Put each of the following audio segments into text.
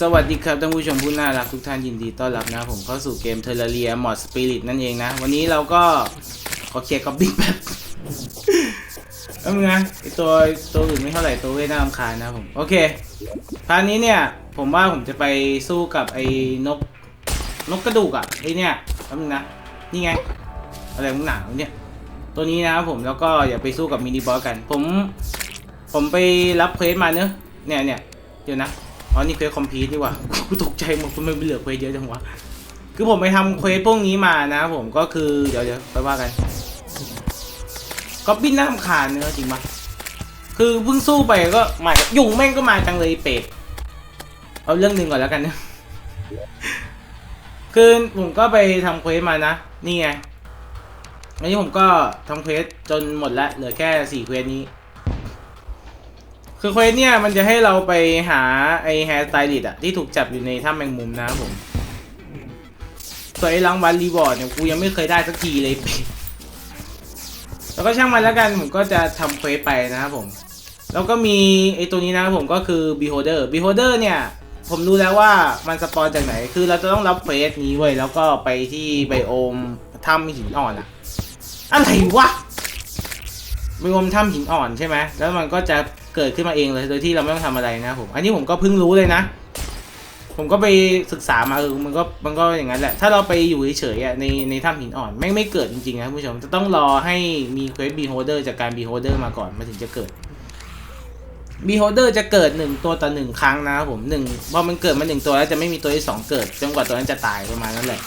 สวัสดีครับท่านผู้ชมผู้น่ารักทุกท่านยินดีต้อนรับนะผมเข้าสู่เกมเทอร์เรียมอดสปิริตนั่นเองนะ วันนี้เราก็ขอเคลียร์กับบิ๊กแบบเอามึงนะไอตัวตัวอื่นไม่เท่าไหร่ตัวเวทน่ารำคาญนะผม โอเคพาร์ทนี้เนี่ย ผมว่าผมจะไปสู้กับไอ้นก นกกระดูกอะไอเนี่ยเอามึงนะ นี่ไง อะไรมึงหนาวเนี่ย ตัวนี้นะผมแล้วก็อย่าไปสู้กับมินิบอสกัน ผม ผมไปรับเควสมาเนอะเนี่ยเนี่ยเดี๋ยวนะ อ๋อนี่เควสคอมพีทนี่หว่ากูตกใจหมดทำไมไม่เหลือเควสเยอะจังวะคือผมไปทำเควสพวกนี้มานะ ผมก็คือเดี๋ยวเดี๋ยวไปว่ากันก็บินน่ารำคาญเนื้อจริงปะคือเพิ่งสู้ไปก็มายุงแม่งก็มาจังเลยเป็ดเอาเรื่องหนึ่งก่อนแล้วกันนะคือผมก็ไปทำเควสมานะนี่ไงวันนี้ผมก็ทำเควสจนหมดละเหลือแค่สี่เควสนี้ คือเควสเนี่ยมันจะให้เราไปหาไอแฮร์สไตลิสต์อะที่ถูกจับอยู่ในถ้ำแมงมุมนะครับผมส่วนไอ้รางวัลรีวอร์ดเนี่ยกูยังไม่เคยได้สักทีเลยแล้วก็ช่างมันแล้วกันผมก็จะทำเควสไปนะครับผมแล้วก็มีไอ้ตัวนี้นะครับผมก็คือ beholder beholder เนี่ยผมรู้แล้วว่ามันสปอนจากไหน คือเราจะต้องรับเควสนี้เว้ย แล้วก็ไปที่ไบโอมถ้ำหินอ่อนอะอะไรวะ ไบโอมถ้ำหินอ่อนใช่ไหม แล้วมันก็จะ เกิดขึ้นมาเองเลยโดยที่เราไม่ต้องทำอะไรนะผม อันนี้ผมก็เพิ่งรู้เลยนะ ผมก็ไปศึกษามาเออมันก็มันก็อย่างนั้นแหละ ถ้าเราไปอยู่เฉยๆในในถ้ำหินอ่อนไม่ไม่เกิดจริงๆนะผู้ชมจะต้องรอให้มีเควสบีโฮเดอร์จากการบีโฮเดอร์มาก่อนมันถึงจะเกิดบีโฮเดอร์จะเกิดหนึ่งตัวต่อหนึ่งครั้งนะครับผมหนึ่งพอมันเกิดมาหนึ่งตัวแล้วจะไม่มีตัวที่สองเกิดจนกว่าตัวนั้นจะตายประมาณนั้นแหละ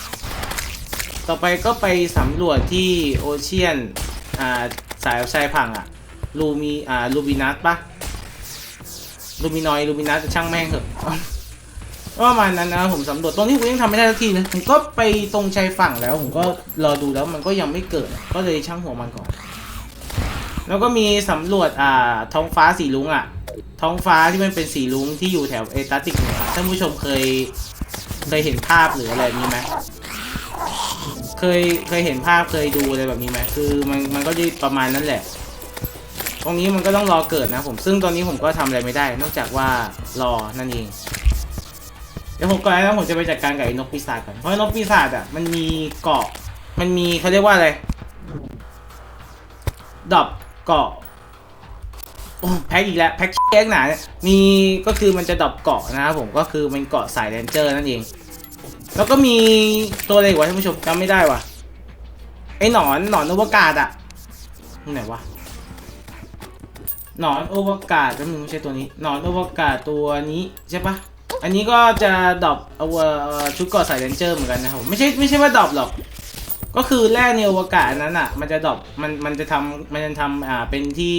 ต่อไปก็ไปสำรวจที่โอเชียนอ่าสายชายพังอะลูมีอ่าลูบินัสปะ ลูมินอยลูมินัสช่างแม่งเถอะก็ประมาณนั้นนะผมสำรวจตรงนี้ผมยังทำไม่ได้สักทีเลยผมก็ไปตรงชายฝั่งแล้ว ผมก็รอดูแล้วมันก็ยังไม่เกิด ก็เลยช่างหัวมันก่อน แล้วก็มีสำรวจอ่าท้องฟ้าสีลุงอะ ท้องฟ้าที่มันเป็นสีลุงที่อยู่แถวเอตาติกเหนือท่านผู้ชมเคยเคยเห็นภาพหรืออะไรนี้ไหมเคยเคยเห็นภาพเคยดูอะไรแบบนี้ไหมคือมันมันก็จะประมาณนั้นแหละ ตรงนี้มันก็ต้องรอเกิดนะผมซึ่งตอนนี้ผมก็ทำอะไรไม่ได้ นอกจากว่ารอนั่นเองเดี๋ยวผมก่อนนะผมจะไปจัดการกับไอ้นกปีศาจก่อนเพราะนกปีศาจอะมันมีเกาะมันมีเขาเรียกว่าอะไรดอบเกาะโอ้แพ็กอีกแล้วแพ็กแยกหนาเนี่ยมีก็คือมันจะดอปเกาะนะครับผมก็คือเป็นเกาะสายแรนเจอร์นั่นเอง แล้วก็มีตัวอะไรวะท่านผู้ชมจำไม่ได้ว่ะไอ้หนอนหนอนอวกาศอะไหนวะ หนอนอวกาศแล้วมึงไม่ใช่ตัวนี้หนอนอวกาศตัวนี้ใช่ปะอันนี้ก็จะดรอปเอาชุดเกาะสายแรนเจอร์เหมือนกันนะครับผมไม่ใช่ไม่ใช่ว่าดรอปหรอก ก็คือแร่ในอวกาศนั้นอะ มันจะดรอปมันมันจะทำมันจะทำอ่าเป็นที่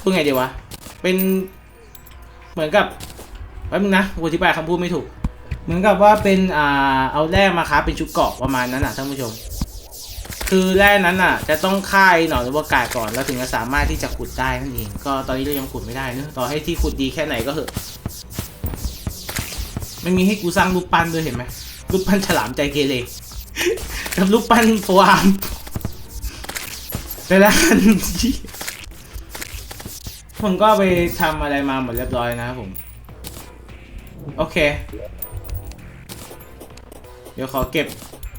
พูดไงดีวะเป็นเหมือนกับแป๊บนึงนะกูอธิบายคำพูดไม่ถูก เหมือนกับว่าเป็นอ่าเอาแร่มาค้าเป็นชุดเกาะประมาณนั้นอะท่านผู้ชม คือแร่นั้นอะ จะต้องฆ่าไอ้หนอนอวกาก่อนแล้วถึงจะสามารถที่จะขุดได้นั่นเองก็ตอนนี้เรายังขุดไม่ได้เนอะต่อให้ที่ขุดดีแค่ไหนก็เหอะมันมีให้กูสร้างรูปปั้นด้วยเห็นไหมรูปปั้นฉลามใจเกเรกับรูปปั้นโฟอาร์มแต่ละอันผมก็ไปทำอะไรมาหมดเรียบร้อยนะครับผม โอเค เดี๋ยวขอเก็บ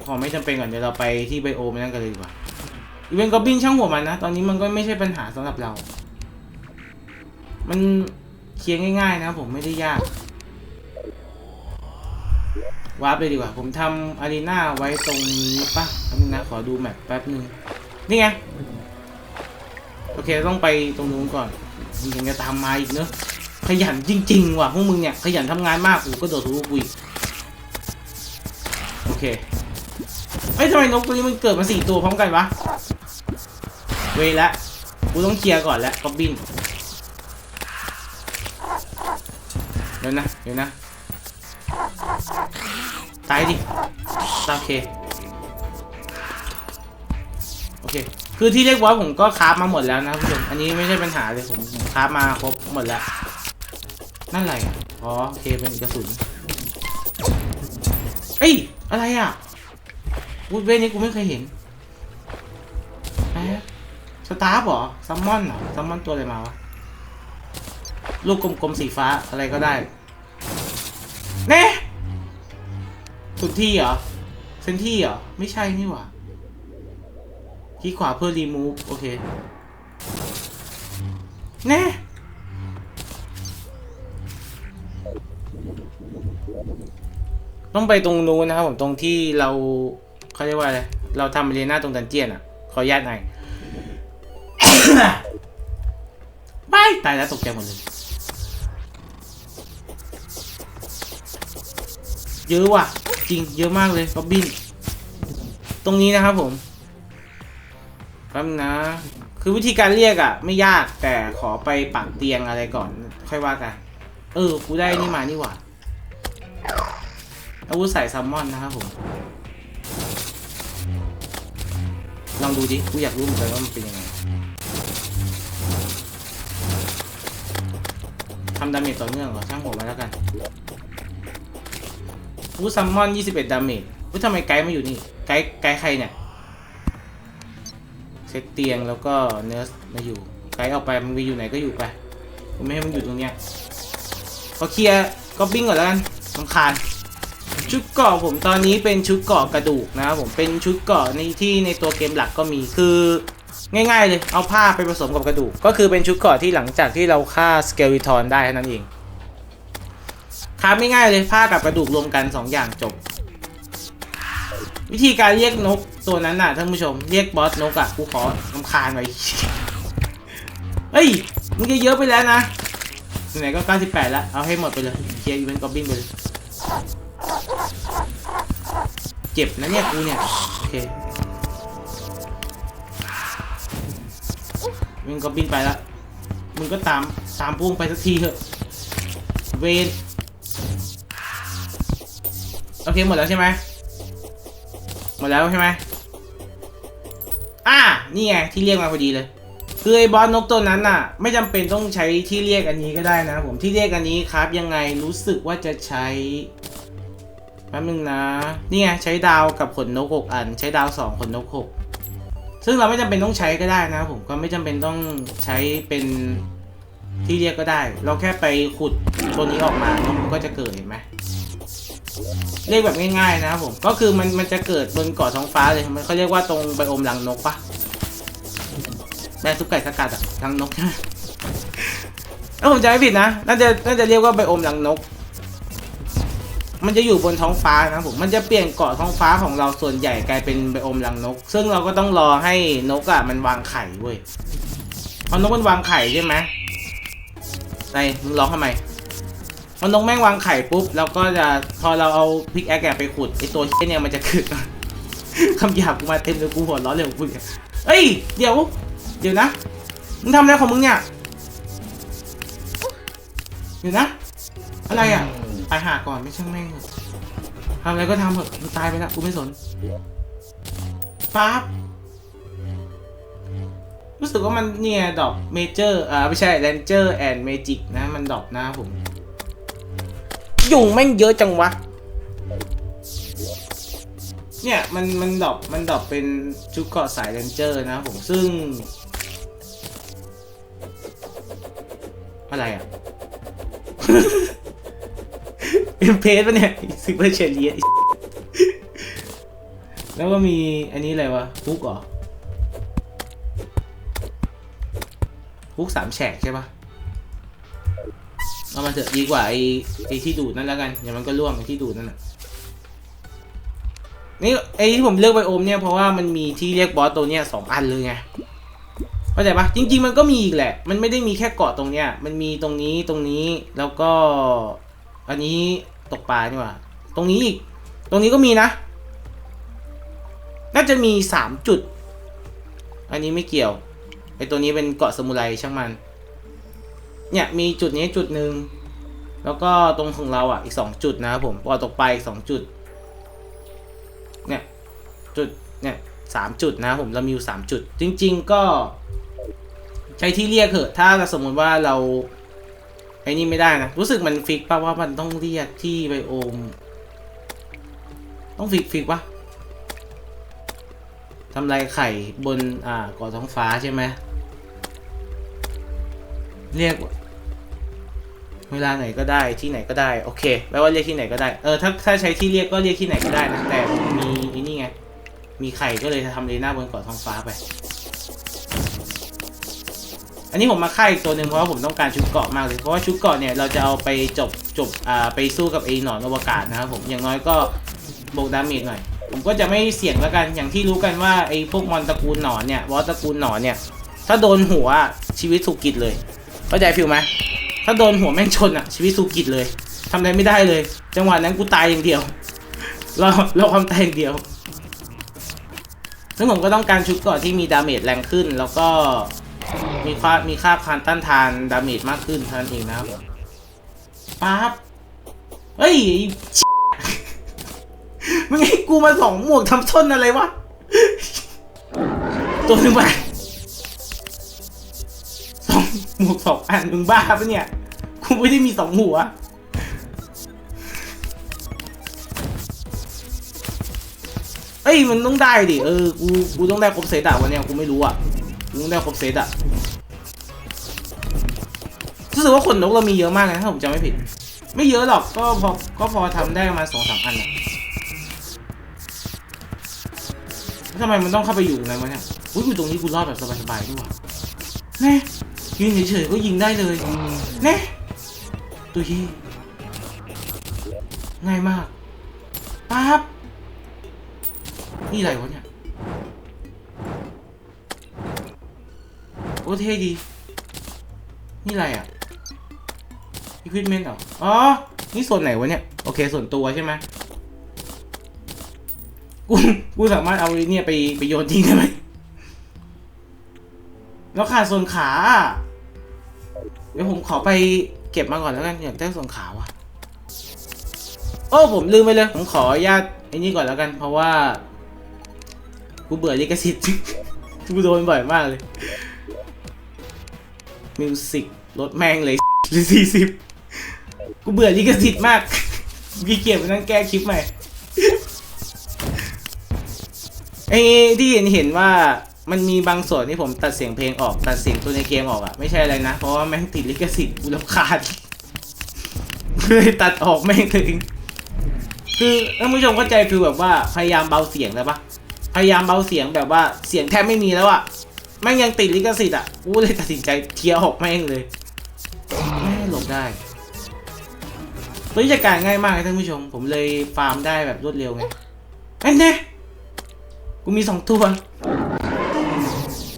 ของไม่จำเป็นก่อนเดี๋ยวเราไปที่ไบโอมนั่นกันเลยดีกว่าอีเวนต์กอบบินช่างหัวมันนะ ตอนนี้มันก็ไม่ใช่ปัญหาสำหรับเรา มันเคลียร์ง่าย ๆ นะ ผมไม่ได้ยากวาร์ปเลยดีกว่า ผมทำอารีนาไว้ตรงนี้ปะนึงนะ ขอดูแมปแป๊บนึง นี่ไง โอเค ต้องไปตรงนู้นก่อนมึงยังจะตามมาอีกเนอะขยันจริง ๆ ว่ะพวกมึงเนี่ย ขยันทำงานมากกูก็โดดทุกวีโอเค เอ้ยทำไมนกตัวนี้มันเกิดมาสี่ตัวพร้อมกันวะ เวละกูต้องเคลียร์ก่อนแล้วก็บินเดี๋ยวนะเดี๋ยวนะตายดิโอเคโอเค คือที่เรียกว่าผมก็คราฟมาหมดแล้วนะคุณผู้ชมอันนี้ไม่ใช่ปัญหาเลยผมคราฟมาครบหมดแล้ว นั่นอะไรอ๋อโอเคเป็นกระสุนเอ้ยอะไรอะ วูดเวนี้กูไม่เคยเห็นแป๊บสตาร์ฟเหรอซัมมอนเหรอซัมมอนตัวอะไรมาวะ ลูกกลมๆสีฟ้าอะไรก็ได้แน่สุดที่เหรอ เซนที่เหรอ ไม่ใช่นี่หว่าคลิกขวาเพื่อรีมูฟโอเคแน่ต้องไปตรงนู้นนะครับผมตรงที่เรา เขาเรียกว่าอะไร เราทำเรียนหน้าตรงดันเจียนอะ ขออนุญาตหน่อยไปตายแล้วตกใจหมดเลยเยอะว่ะ จริงเยอะมากเลยบ๊อบบิน ตรงนี้นะครับผมแป๊บนะ คือวิธีการเรียกอะไม่ยากแต่ขอไปปักเตียงอะไรก่อน ค่อยว่ากัน เออ กูได้นี่มานี่หว่าอาวุธใส่ซัมมอนนะครับผม ลองดูดิ กูอยากรู้เหมือนกันว่ามันเป็นยังไงทำดาเมจต่อเนื่องเหรอ ช่างหัวมาแล้วกันอาวุธซัมมอน21 ดาเมจอุ้ยทำไมไกด์มาอยู่นี่ ไกด์ไกด์ใครเนี่ย เซตเตียงแล้วก็เนื้อมาอยู่ ไกด์ออกไป มันไปอยู่ไหนก็อยู่ไปไม่ให้มันอยู่ตรงเนี้ย ขอเคลียร์ก็บิ้งก่อนแล้วกันสำคาญ ชุดเกาะผมตอนนี้เป็นชุดเกาะกระดูกนะครับผมเป็นชุดเกาะในที่ในตัวเกมหลักก็มีคือง่ายๆเลยเอาผ้าไปผสมกับกระดูก ก็คือเป็นชุดเกาะที่หลังจากที่เราฆ่าสเกลิทอนได้เท่านั้นเองครับไม่ง่ายเลยผ้ากับกระดูกรวมกัน 2 อย่างจบ วิธีการเรียกนกตัวนั้นน่ะท่านผู้ชมเรียกบอสนกอะกูขอลำคาญไว้เฮ้ยมึงเยอะไปแล้วนะไหนก็ 98 แล้ว เอาให้หมดไปเลยเคลียร์อีเวนต์กอบบินไปเลย เจ็บนะเนี่ยกูเนี่ย โอเคมึงก็บินไปละมึงก็ตามตามพุ่งไปสักทีเถอะ เวนโอเคหมดแล้วใช่ไหมหมดแล้วใช่ไหมอ่านี่ไงที่เรียกมาพอดีเลย คือไอ้บอสนกตัวนั้นน่ะ ไม่จำเป็นต้องใช้ที่เรียกอันนี้ก็ได้นะผมที่เรียกอันนี้ครับยังไงรู้สึกว่าจะใช้ แป๊บนึงนะ นี่ไงใช้ดาวกับขนนกหกอัน ใช้ดาวสองขนนกหกซึ่งเราไม่จำเป็นต้องใช้ก็ได้นะผมก็ไม่จำเป็นต้องใช้เป็นที่เรียกก็ได้ เราแค่ไปขุดตัวนี้ออกมานกมันก็จะเกิดเห็นไหมเรียกแบบง่ายๆนะครับผมก็คือมันมันจะเกิดบนเกาะท้องฟ้าเลยมันเขาเรียกว่าตรงไบโอมรังนกปะแม่ซุปไก่สกัดอะรังนกใช่ไหมถ้าผมจะไม่ผิดนะน่าจะน่าจะเรียกว่าไบโอมรังนก มันจะอยู่บนท้องฟ้านะผม มันจะเปลี่ยนเกาะท้องฟ้าของเราส่วนใหญ่กลายเป็นไบโอมรังนก ซึ่งเราก็ต้องรอให้นกอะมันวางไข่เว้ยพอนกมันวางไข่ใช่ไหมไอ้มึงร้องทำไมพอนกแม่งวางไข่ปุ๊บเราก็จะพอเราเอาพิกแอคไปขุดไอตัวเชี่ยเนี่ยมันจะเกิดคำหยาบกูมาเต็มเลยกูหัวร้อนเลยกูเนี่ยเอ้ยเดี๋ยว เดี๋ยวนะมึงทำอะไรของมึงเนี่ยเดี๋ยวนะ อะไรอะ ตายหาก่อนไม่ช่างแม่งเถอะทำอะไรก็ทำเถอะมันตายไปแล้วกูไม่สนปั๊บรู้สึกว่ามันเนี่ยดอกเมเจอร์อ่าไม่ใช่แรนเจอร์แอนด์เมจิกนะ มันดอกนะผมยุงแม่งเยอะจังวะ เนี่ยมันมันดอกมันดอกเป็นชุดเกาะสายแรนเจอร์นะผมซึ่ง อะไรอะ เป็นเพจปะเนี่ยซิเปอร์เชลียแล้วก็มีอันนี้อะไรวะฮุกเหรอฮุกสามแฉกใช่ปะเอามาเถอะดีกว่าไอ้ไอ้ที่ดูดนั่นแล้วกันเดี๋ยวมันก็ร่วงไอ้ที่ดูดนั่นน่ะนี่ไอ้ที่ผมเลือกไปโอมเนี่ยเพราะว่ามันมีที่เรียกบอสตัวเนี้ยสองอันเลยไงเข้าใจปะจริง ๆ มันก็มีอีกแหละ มันไม่ได้มีแค่เกาะตรงเนี้ยมันมีตรงนี้ตรงนี้แล้วก็ อันนี้ตกปลานี่หว่า ตรงนี้อีก ตรงนี้ก็มีนะ น่าจะมีสามจุด อันนี้ไม่เกี่ยว ไอตัวนี้เป็นเกาะสมุไรช่างมัน เนี่ยมีจุดนี้จุดหนึ่ง แล้วก็ตรงของเราอะอีกสองจุดนะครับผมปอตกปลาอีกสองจุด เนี่ยจุด เนี่ยสามจุดนะผมเรามีอยู่สามจุด จริง ๆ ก็ใช้ที่เรียกเถอะ ถ้าสมมติว่าเรา อ้นี่ไม่ได้นะ รู้สึกมันฟิกป่ะว่ามันต้องเรียกที่ไบโอม ต้องฟิกฟิกปะทำลายไข่บนอ่าเกาะท้องฟ้าใช่ไหมเรียกเวลาไหนก็ได้ที่ไหนก็ได้โอเคแปลว่าเรียกที่ไหนก็ได้เออถ้าถ้าใช้ที่เรียกก็เรียกที่ไหนก็ได้นะแต่มีไอ้นี่ไงมีไข่ก็เลยจะทำเลน่าบนเกาะท้องฟ้าไป นนี้ผมมาค่ายอีกตัวหนึ่งเพราะว่าผมต้องการชุดเกราะมากเลย เพราะว่าชุดเกราะเนี่ยเราจะเอาไปจบจบอ่าไปสู้กับไอ้หนอนอวกาศนะครับผมอย่างน้อยก็บวกดาเมจหน่อย ผมก็จะไม่เสี่ยงแล้วกันอย่างที่รู้กันว่าไอ้พวกมอนตระกูลหนอนเนี่ยวอตระกูลหนอนเนี่ย ถ้าโดนหัวชีวิตสุกิจเลยเข้าใจฟิลไหมถ้าโดนหัวแม่งชนอะชีวิตสุกิจเลยทำอะไรไม่ได้เลย จังหวะนั้นกูตายอย่างเดียวเราเราความตายอย่างเดียวซึ่งผมก็ต้องการชุดเกราะที่มีดาเมจแรงขึ้น แล้วก็ มีค่ามีค่าการต้านทานดาเมจมากขึ้นเท่านั้นเองนะครับปั๊บเฮ้ยไอ้มึงให้กูมาสองหมวกทำส้นอะไรวะ ตัวหนึ่งไปสองหมวกสองอันมึงบ้าปะเนี่ย กูไม่ได้มีสองหัวเอ้ยมันต้องได้ดิ เออ กู กูต้องได้ครบเซตอะวันเนี้ยกูไม่รู้อะกูต้องได้ครบเซตอะ รู้สึกว่าขนนกเรามีเยอะมากนะถ้าผมจำไม่ผิด ไม่เยอะหรอกก็พอก็พอทำได้ประมาณสองสามอันอะแล้วทำไมมันต้องเข้าไปอยู่ในวะเนี่ยอุ้ยอยู่ตรงนี้กูรอดแบบสบายๆดีกว่าแน่ยืนเฉยๆก็ยิงได้เลยแน่ตัวยี่ง่ายมากปั๊บนี่อะไรวะเนี่ยโอ้เท่ดี นี่อะไรอะ equipment เหรอ อ๋อ นี่ส่วนไหนวะเนี่ย โอเค ส่วนตัวใช่ไหมกู กูสามารถเอาเนี่ยไปไปโยนทิ้งได้ไหม แล้วขาดส่วนขา เดี๋ยวผมขอไปเก็บมาก่อนแล้วกันอยากได้ส่วนขาว่ะ โอ้ผมลืมไปเลย ผมขออนุญาตไอ้นี่ก่อนแล้วกัน เพราะว่า กูเบื่อลิขสิทธิ์ กูโดนบ่อยมากเลย มิวสิกลดแม่งเลยหรือสี่สิบ กูเบื่อลิขสิทธิ์มากพี่เกียจมานั่งแก้คลิปใหม่ไอ้ที่เห็นเห็นว่ามันมีบางส่วนที่ผมตัดเสียงเพลงออกตัดเสียงตัวในเกมออกอะไม่ใช่อะไรนะ เพราะว่าแม่งติดลิขสิทธิ์กูรำคาญเลยตัดออกแม่งเลยคือท่านผู้ชมเข้าใจคือแบบว่าพยายามเบาเสียงแล้วปะพยายามเบาเสียงแบบว่าเสียงแทบไม่มีแล้วอะแม่งยังติดลิขสิทธิ์อะกูเลยตัดสินใจเคลียร์ออกแม่งเลยแม่หลบได้ ตัวนี้จัดการง่ายมากท่านผู้ชม ผมเลยฟาร์มได้แบบรวดเร็วไงไอ้แน่กูมีสองตัว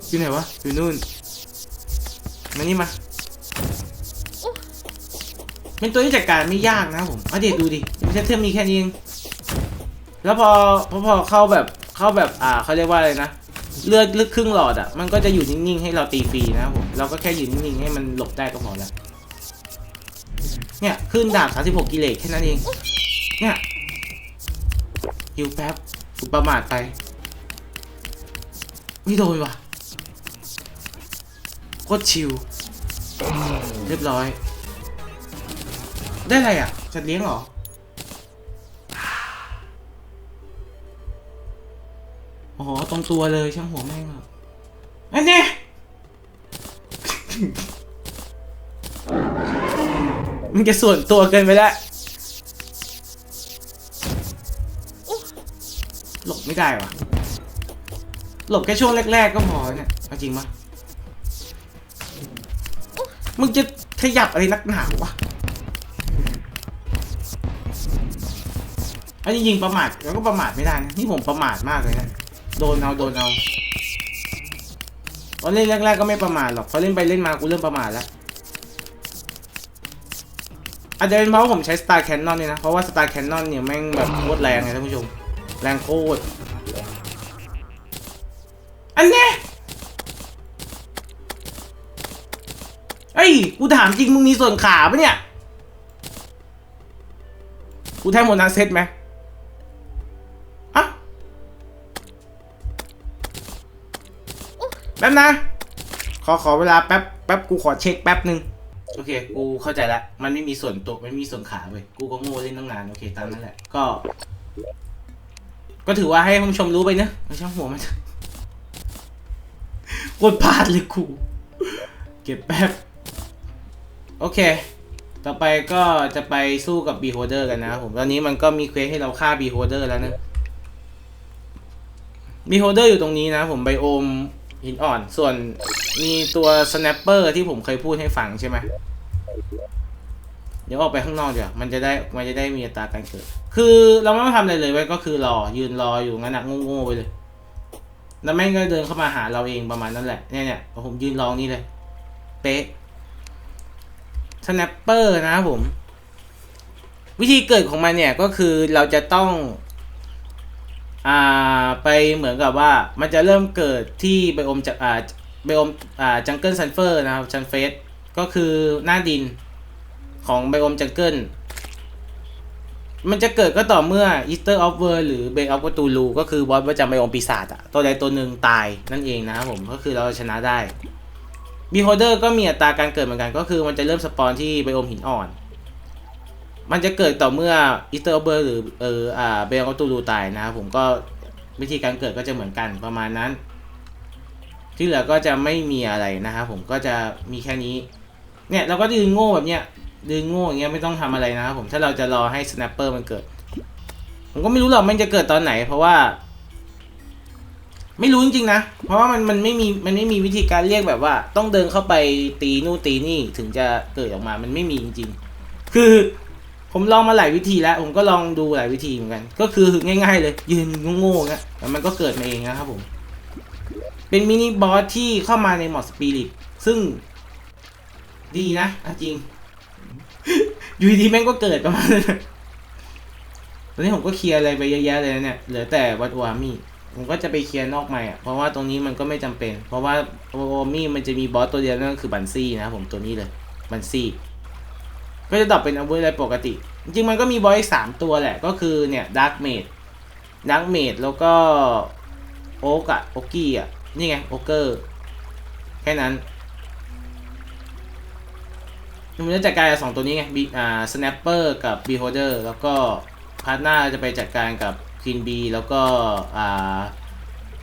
อยู่ไหนวะอยู่นู่นมานี่มาเป็นตัวที่จัดการไม่ยากนะผมเอาเดี๋ยวดูดิแค่เทมมีแค่นี้เองแล้วพอพอพอเข้าแบบเข้าแบบอ่าเขาเรียกว่าอะไรนะเลือดลึกครึ่งหลอดอะมันก็จะอยู่นิ่งๆให้เราตีฟรีนะครับผมเราก็แค่ยืนนิ่งๆให้มันหลบได้ก็พอแล้ว เนี่ยขึ้นดาบ36กิเลสแค่นั้นเอง เนี่ยฮิวแป๊บกูประมาทไป ไม่โดนว่ะโคตรชิลเรียบร้อย ได้อะไรอะจัดเลี้ยงเหรออ๋อตรงตัวเลยช่างหัวแม่งแบบอันเนี้ย มันจะส่วนตัวเกินไปแล้วหลบไม่ได้วะหลบแค่ช่วงแรก ๆ ก็พอเนี่ยจริงปะมึงจะขยับอะไรนักหนาวะอันนี้ยิงประมาทแล้วก็ประมาทไม่ได้นะนี่ผมประมาทมากเลยนะโดนเอาโดนเอาตอนเล่นแรกๆก็ไม่ประมาทหรอกพอเล่นไปเล่นมากูเริ่มประมาทแล้ว อาจจะเป็นเพราะผมใช้ Star Cannon เนี่ยนะ เพราะว่า Star Cannon เนี่ยแม่งแบบโคตรแรงไงท่านผู้ชม แรงโคตร อันเนี้ยเอ้ย กูถามจริงมึงมีส่วนขาปะเนี่ย กูแทบหมดนะเซตไหมอะแป๊บนะ ขอขอเวลาแป๊บแป๊บกูขอเช็คแป๊บหนึ่ง โอเค กูเข้าใจละมันไม่มีส่วนตัวไม่มีส่วนขาเว้ยกูก็โง่เล่นตั้งนานโอเคตามนั้นแหละ ก็ ก็ถือว่าให้ผู้ชมรู้ไปเนะไม่ช่างหัวมันกดพลาดเลยกูเก็บแป๊บ โอเค ต่อไปก็จะไปสู้กับ Beholder กันนะผมตอนนี้มันก็มีเควสให้เราฆ่า Beholder แล้วนะ Beholder อยู่ตรงนี้นะผมไบโอม หินอ่อน ส่วนมีตัว Snapper ที่ผมเคยพูดให้ฟังใช่ไหมเดี๋ยวออกไปข้างนอกเดี๋ยวมันจะได้มันจะได้มีอัตราการเกิด คือเราไม่ต้องทำอะไรเลยไว้ยก็คือรอยืนรออยู่งั้นนะโง่ๆไปเลย แล้วแม่งก็เดินเข้ามาหาเราเองประมาณนั้นแหละเนี่ยเนี่ยผมยืนรอนี่เลย เป๊ะสแนปเปอร์นะครับผม วิธีเกิดของมันเนี่ยก็คือเราจะต้อง อ่าไปเหมือนกับว่ามันจะเริ่มเกิดที่ไบโอมจากอ่าไบโอมอ่าจังเกิลซันเฟอร์นะครับชันเฟสก็คือหน้าดินของไบโอมจังเกิลมันจะเกิดก็ต่อเมื่อ Easter of World หรือ b a y of Cthulhu ก็คือบอสประจำไบโอมปีศาจอะตัวใดตัวหนึ่งตายนั่นเองนะครับผมก็คือเราชนะได้ Beholder ก็มีอัตราการเกิดเหมือนกันก็คือมันจะเริ่มสปอนที่ไบโอมหินอ่อน มันจะเกิดต่อเมื่อ Easter of World หรือเอออ่า b a y of Cthulhu ตายนะครับผมก็วิธีการเกิดก็จะเหมือนกันประมาณนั้น ที่เหลือก็จะไม่มีอะไรนะครับผมก็จะมีแค่นี้ เนี่ยเราก็ดึงโง่แบบเนี้ยดึงโง่อย่างเงี้ยไม่ต้องทำอะไรนะครับผมถ้าเราจะรอให้ snapper มันเกิด ผมก็ไม่รู้หรอกมันจะเกิดตอนไหน เพราะว่า ไม่รู้จริงๆนะ เพราะว่ามันมันไม่มีมันไม่มีวิธีการเรียกแบบว่า ต้องเดินเข้าไปตีนู่นตีนี่ถึงจะเกิดออกมามันไม่มีจริง ๆ คือ ผมลองมาหลายวิธีแล้ว ผมก็ลองดูหลายวิธีเหมือนกัน ก็คือง่าย ๆ เลย ยืนโง่ๆเงี้ยแล้วมันก็เกิดมาเองนะครับผม เป็นมินิบอสที่เข้ามาในหมอดสปิริตซึ่ง ดีนะจริง อยู่ดีแม่งก็เกิดประมาณนั้นตอนนี้ผมก็เคลียร์อะไรไปเยอะแยะเลยเนี่ยเหลือแต่วัดวามี่ผมก็จะไปเคลียร์นอกใหม่อะเพราะว่าตรงนี้มันก็ไม่จำเป็น เพราะว่าโอมี่มันจะมีบอสตัวเดียวนั่นก็คือบันซี่นะครับผมตัวนี้เลยบันซี่ ก็จะดรอปเป็นอาวุธอะไรปกติ จริงมันก็มีบอสอีกสามตัวแหละ ก็คือเนี่ยดาร์กเมดดาร์กเมดแล้วก็โอ๊กอะโอกี้อะนี่ไงโอเกอร์แค่นั้นมันจะจัดการกับสองตัวนี้ไงบีอ่าสแนปเปอร์กับบีโฮเดอร์แล้วก็พาร์ทหน้าจะไปจัดการกับค e ีนบีแล้วก็อ่า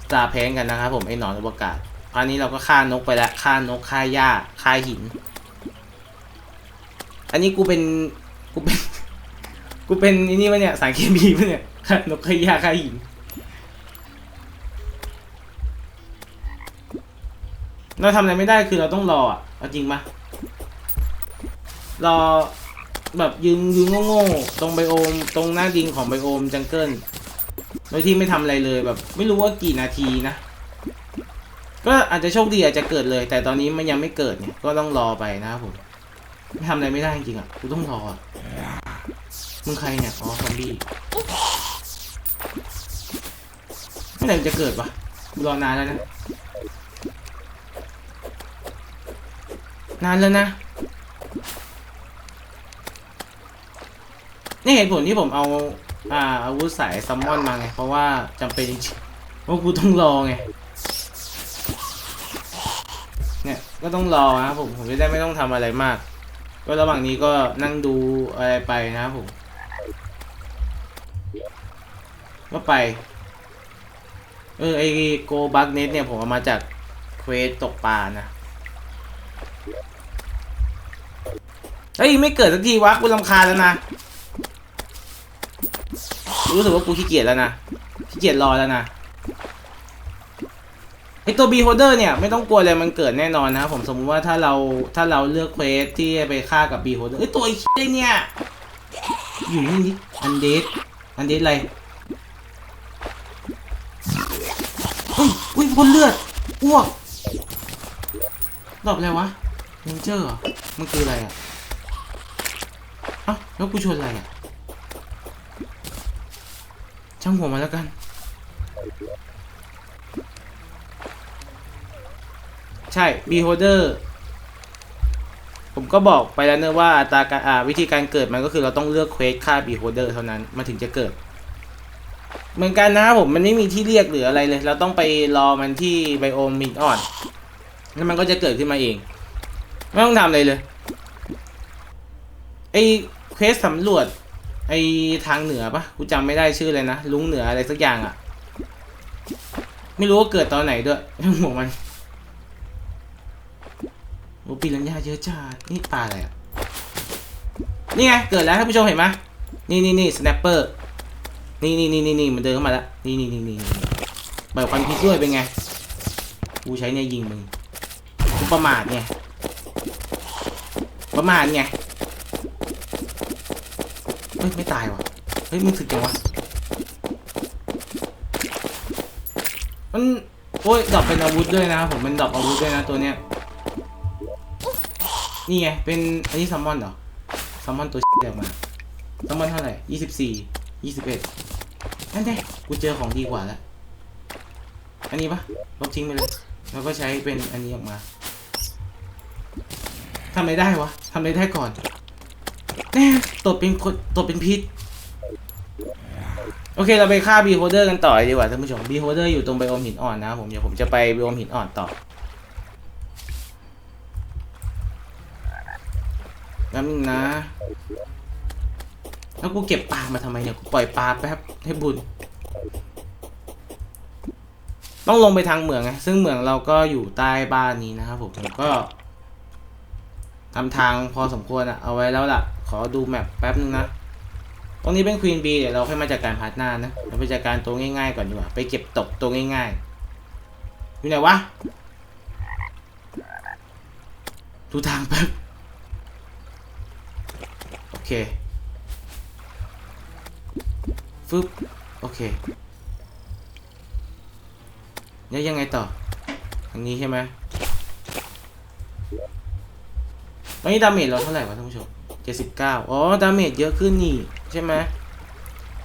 สตาร์เพนกันนะครับผมไอ้หนอนอวกาศพาร์ทนี้เราก็ฆ่านกไปแล้วฆ่านกฆ่าหญ้าฆ่าหิน อันนี้กูเป็นกูเป็นกูเป็นอ้นี่วะเนี่ยสารเคมีวะเนี่ยนกฆ่าหญ้าฆ่หินเราทำอะไรไม่ได้คือเราต้องรออะเอาจริงปะรอแบบยืนยืนโง่ๆตรงไบโอม ตรงหน้าดินของไบโอมจังเกิลโดยที่ไม่ทำอะไรเลยแบบ ไม่รู้ว่ากี่นาทีนะ ก็อาจจะโชคดีอาจจะเกิดเลย แต่ตอนนี้มันยังไม่เกิดเนี่ยก็ต้องรอไปนะครับผม ทำอะไรไม่ได้จริงๆอะ กูต้องรออะมึงใครเนี่ยอ๋อซอมบี้เมื่อไหร่มันจะเกิดวะกูรอนานแล้วนะ นานแล้วนะ นี่เหตุผลที่ผมเอาอ่าอาวุธสายซัมมอนมาไง เพราะว่าจำเป็นจริงเพราะกูต้องรอไงเนี่ยก็ต้องรอนะครับผม ผมจะได้ไม่ต้องทำอะไรมาก ก็ระหว่างนี้ก็นั่งดูอะไรไปนะครับผมก็ไป เออไอโกบักเน็ตเนี่ยผมเอามาจากเควสตกปลานะเฮ้ยไม่เกิดสักทีวะกูรำคาแล้วนะ รู้สึกว่ากูขี้เกียจแล้วนะขี้เกียจรอแล้วนะ ไอตัวบีโฮเดอร์เนี่ยไม่ต้องกลัวเลยมันเกิดแน่นอนนะครับผมสมมุติว่าถ้าเราถ้าเราเลือกเควสที่ไปฆ่ากับบีโฮเดอร์ไอตัวไอ้ไอเนี่ย อยู่นี่นี่อันเดสอันเดสอะไรเฮ้ยอุ้ยคนเลือดอ้วกตอบอะไรวะเรนเจอร์มันคืออะไรอะเอ้าแล้วกูชนอะไรอะช่างหัวมาแล้วกัน ใช่ beholder ผมก็บอกไปแล้วเนอะว่าอัตราการอ่าวิธีการเกิดมันก็คือเราต้องเลือกเควสค่า beholder เท่านั้นมันถึงจะเกิด เหมือนกันนะครับผมมันไม่มีที่เรียกหรืออะไรเลย เราต้องไปรอมันที่ไบโอมมินอ่อนแล้วมันก็จะเกิดขึ้นมาเอง ไม่ต้องทำอะไรเลยไอเควสสำรวจไอทางเหนือปะกูจำไม่ได้ชื่อเลยนะลุงเหนืออะไรสักอย่างอะ่ะ ไม่รู้ว่าเกิดตอนไหนด้วยไม่ห่วงมัน โอ้ปีรัญญาเยอะจัดนี่ปลาอะไรอะนี่ไงเกิดแล้วท่านผู้ชมเห็นไหมนี่นี่นี่สแนปเปอร์นี่นี่นี่นี่นี่มันเดินเข้ามาแล้วนี่นี่นี่นี่แบควันพิษด้วยเป็นไงกูใช้เนี่ยยิงมึงกูประมาทไงประมาทไงเฮ้ยไม่ตายว่ะเฮ้ยมึงถึกจังวะมันโอ้ยดรอปเป็นอาวุธด้วยนะผมเป็นดรอปอาวุธด้วยนะตัวเนี้ย นี่ไง เป็นอันนี้ซัมมอนเหรอซัมมอนตัวเดียวมาซัมมอนเท่าไหร่ยี่สิบสี่ยี่สิบเอ็ดนั่นไงกูเจอของดีกว่าแล้ว อันนี้ปะลบทิ้งไปเลย แล้วก็ใช้เป็นอันนี้ออกมาทำอะไรได้วะทำอะไรได้ก่อนแน่ตดเป็นคนตดเป็นพิษ โอเคเราไปฆ่าบีโฮเดอร์กันต่อดีกว่าท่านผู้ชมบีโฮเดอร์อยู่ตรงไบโอมหินอ่อนนะผมเดี๋ยวผมจะไปไบโอมหินอ่อนต่อ แล้วนึงนะ แล้วกูเก็บปลามาทำไมเนี่ยกูปล่อยปลาแป๊บให้บุญ ต้องลงไปทางเหมืองไงซึ่งเหมืองเราก็อยู่ใต้บ้านนี้นะครับผมผมก็ทำทางพอสมควรอะเอาไว้แล้วล่ะ ขอดูแมปแป๊บนึงนะ ตรงนี้เป็นควีนบีเดี๋ยวเราค่อยมาจัดการพาร์ทหน้านะ เราไปจัดการตัวง่ายๆก่อนดีกว่า ไปเก็บตกตัวง่ายๆ อยู่ไหนวะ ดูทางแป๊บ เค ฟึบ โอเคแล้วยังไงต่อทางนี้ใช่ไหมตอนนี้ดาเมจเราเท่าไหร่วะท่านผู้ชมเจ็ดสิบเก้าอ๋อ ดาเมจเยอะขึ้นนี่ ใช่ไหม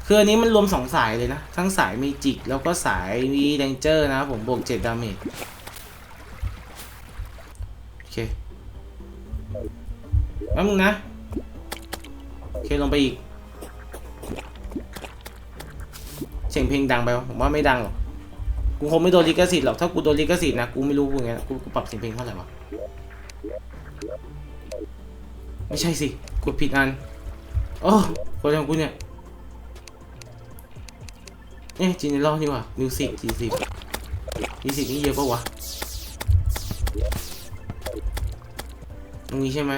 คืออันนี้มันรวมสองสายเลยนะ ทั้งสายมีจิก แล้วก็สายวีแดงเจอร์นะครับผมบวกเจ็ดดาเมจ โอเคแป๊บนึงนะ เคลงไปอีก เสียงเพลงดังไปผมว่าไม่ดังหรอก กูคงไม่โดนลิขสิทธิ์หรอก ถ้ากูโดนลิขสิทธิ์นะ กูไม่รู้กูไงกูกูปรับเสียงเพลงเท่าไหร่วะ ไม่ใช่สิ กดผิดอัน โอ้คนของกูเนี่ยเอ๊ะจีนอรัลนี่ว่ะมิวสิกจีสิบจีสิบนี่เยอะปะวะตรงนี้ใช่ไหม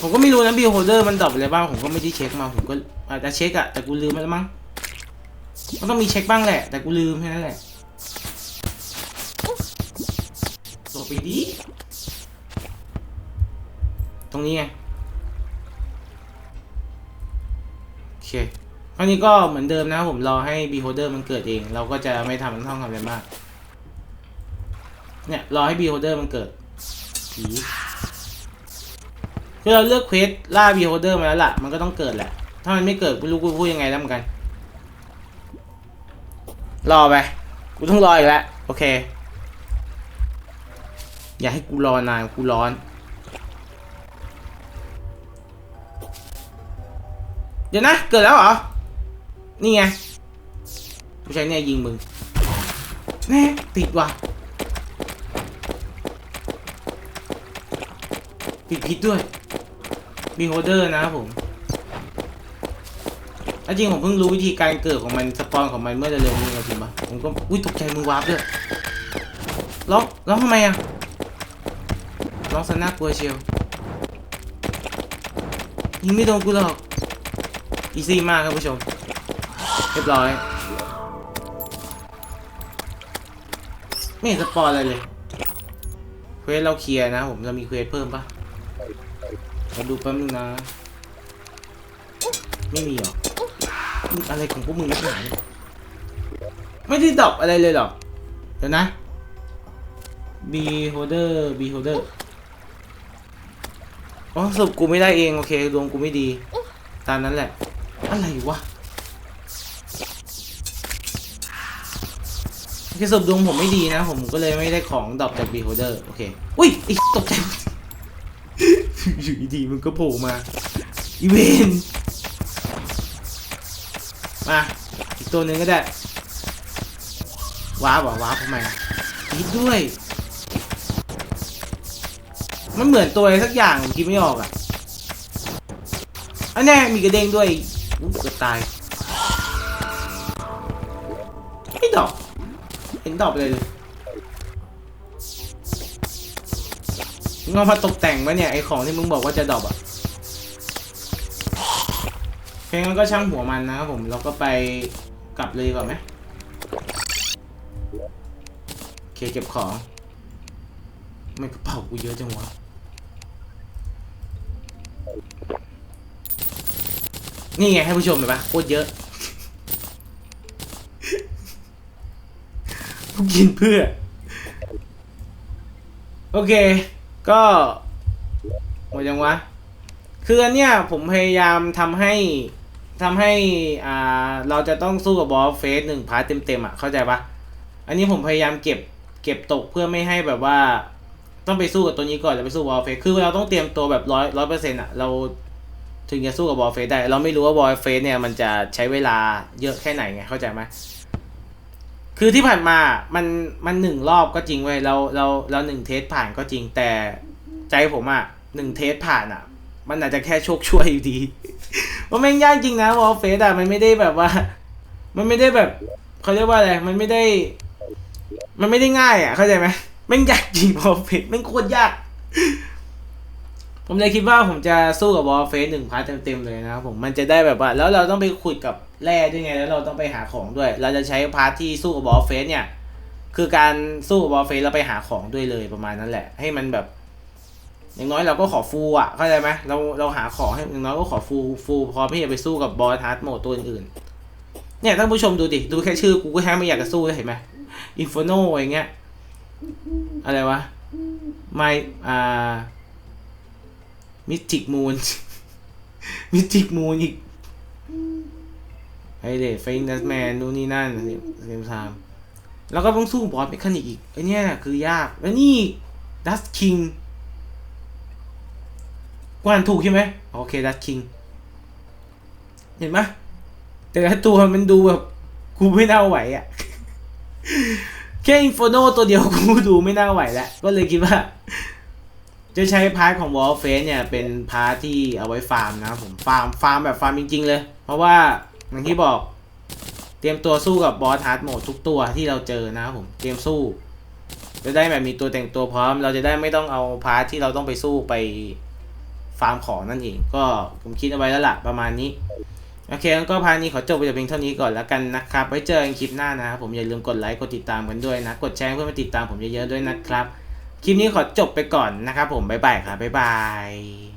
ผมก็ไม่รู้นะบิลโฮเดอร์มันดรอปอะไรบ้าง ผมก็ไม่ได้เช็คมา ผมก็อาจจะเช็คอะแต่กูลืมไปแล้วมั้งมันต้องมีเช็คบ้างแหละ แต่กูลืมแค่นั้นแหละหลบไปดี ตรงนี้ไงโอเคคราวนี้ก็เหมือนเดิมนะผมรอให้ beholder มันเกิดเอง เราก็จะไม่ทำมันต้องทำอะไรมาก เนี่ย รอให้ beholder มันเกิดผี คือเราเลือกเควสล่า beholder มาแล้วล่ะ มันก็ต้องเกิดแหละ ถ้ามันไม่เกิดกูรู้กูพูดยังไงแล้วเหมือนกัน รอไป กูต้องรออีกแล้ว โอเค อย่าให้กูรอนานกูร้อน เดี๋ยวนะ เกิดแล้วเหรอ นี่ไง กูใช้เนี่ยยิงมึง แน่ติดว่ะติดพิษด้วย มีโฮเดอร์นะครับผมจริงผมเพิ่งรู้วิธีการเกิดของมันสปอนของมันเมื่อเร็วๆนี้จริงปะผมก็อุ้ยตกใจมึงวาร์ปด้วยร้องร้องทำไมอะร้องสน่ากลัวเชียวยิงไม่โดนกูหรอกอีซี่มากครับผู้ชม เรียบร้อย ไม่เห็นสปอนอะไรเลยเควสเราเคลียร์นะผมเรามีเควสเพิ่มปะ มาดูแป๊บนึงนะ ไม่มีหรอมึงอะไรของพวกมึงนักหนาเนี่ยไม่ได้ดรอปอะไรเลยเหรอเดี๋ยวนะ B holder B holder อ๋อสรุปกูไม่ได้เองโอเคดวงกูไม่ดี ตามนั้นแหละ อะไรวะโอเคสรุปดวงผมไม่ดีนะ ผมก็เลยไม่ได้ของดรอปจาก B holder โอเค อุ้ยไอ้ตกใจ อยู่ดีๆมันก็โผล่มาอีเวนมาอีกตัวหนึ่งก็ได้ว้าบเหรอว้าทำไมคิดด้วย มันเหมือนตัวอะไรสักอย่างผมคิดไม่ออกอะอันแน่มีกระเด้งด้วยอุ๊ยเกือบตายไม่ดอกเห็นดอกไรเลย มึงเอามาตกแต่งปะเนี่ยไอของที่มึงบอกว่าจะดรอปอะเพลงนั้นก็ช่างหัวมันนะครับผมเราก็ไปกลับเลยก่อนไหมโอเคเก็บของไม่กระเป๋ากูเยอะจังวะนี่ไงให้ผู้ชมเห็นปะโคตรเยอะกูกินเพื่อ โอเค ก็หมดยังวะ คืออันเนี้ยผมพยายามทำให้ทำให้อ่าเราจะต้องสู้กับบอสเฟสหนึ่งพาร์ทเต็มๆอะเข้าใจปะอันนี้ผมพยายามเก็บเก็บตกเพื่อไม่ให้แบบว่า ต้องไปสู้กับตัวนี้ก่อนแล้วไปสู้บอสเฟสคือเราต้องเตรียมตัวแบบร้อยร้อยเปอร์เซ็นต์อะเราถึงจะสู้กับบอสเฟสได้ เราไม่รู้ว่าบอสเฟสเนี่ยมันจะใช้เวลาเยอะแค่ไหนไงเข้าใจไหม คือที่ผ่านมา มัน มันหนึ่งรอบก็จริงเว้ย เรา เรา เราหนึ่งเทสผ่านก็จริง แต่ใจผมอะหนึ่งเทสผ่านอะมันอาจจะแค่โชคช่วยอยู่ดีว่าแม่งยากจริงนะวอลเฟสอะมันไม่ได้แบบว่า มันไม่ได้แบบเขาเรียกว่าอะไร มันไม่ได้ มันไม่ได้ง่ายอะเข้าใจไหมแม่งยากจริงวอลเฟสแม่งโคตรยาก ผมเลยคิดว่าผมจะสู้กับวอลเฟสหนึ่งพาร์ทเต็มๆเลยนะครับผมมันจะได้แบบว่า แล้วเราต้องไปขุดกับแร่ด้วยไง แล้วเราต้องไปหาของด้วย เราจะใช้พาร์ทที่สู้กับบอลเฟสเนี่ย คือการสู้กับบอลเฟสแล้วไปหาของด้วยเลยประมาณนั้นแหละ ให้มันแบบ อย่างน้อยเราก็ขอฟูอะเข้าใจไหมเราเราหาของให้อย่างน้อยก็ขอฟูฟูพร้อมที่จะไปสู้กับบอสฮาร์ดโหมดตัวอื่นๆเนี่ยท่านผู้ชมดูดิดูแค่ชื่อกูก็แค่ไม่อยากจะสู้เลยเห็นไหมอินฟโนอย่างเงี้ยอะไรวะไม่อ่า มิสติกมูนมิสติกมูนอีกไอเดทเฟงดัสแมนนู่นนี่นั่นเซมซามแล้วก็ต้องสู้บอสเมคานิกอีกไอเนี้ยคือยาก แล้วนี่ดัสคิงกวานถูกใช่ไหมโอเคดัสคิง เห็นไหมแต่ละตัวมันดูแบบกูไม่น่าไหวอะ่ะ แค่อินโฟโนตัวเดียวกูดูไม่น่าไหวแล้ว ก็เลยคิดว่า จะใช้พาร์ทของวอลเฟสเนี่ยเป็นพาร์ทที่เอาไว้ฟาร์มนะครับผมฟาร์มฟาร์มแบบฟาร์มจริง ๆ เลย เพราะว่าอย่างที่บอกเตรียมตัวสู้กับบอสฮาร์ดโหมดทุกตัวที่เราเจอนะครับผมเตรียมสู้ จะได้แบบมีตัวแต่งตัวพร้อม เราจะได้ไม่ต้องเอาพาร์ทที่เราต้องไปสู้ไปฟาร์มของนั่นเองก็ผมคิดเอาไว้แล้วล่ะประมาณนี้โอเคงั้นก็พาร์ทนี้ขอจบไปแต่เพียงเท่านี้ก่อนแล้วกันนะครับไว้เจอกันคลิปหน้านะครับผมอย่าลืมกดไลค์กดติดตามกันด้วยนะกดแชร์เพื่อมาติดตามผมเยอะๆด้วยนะครับ คลิปนี้ขอจบไปก่อนนะครับผมบ๊ายบายครับบ๊ายบาย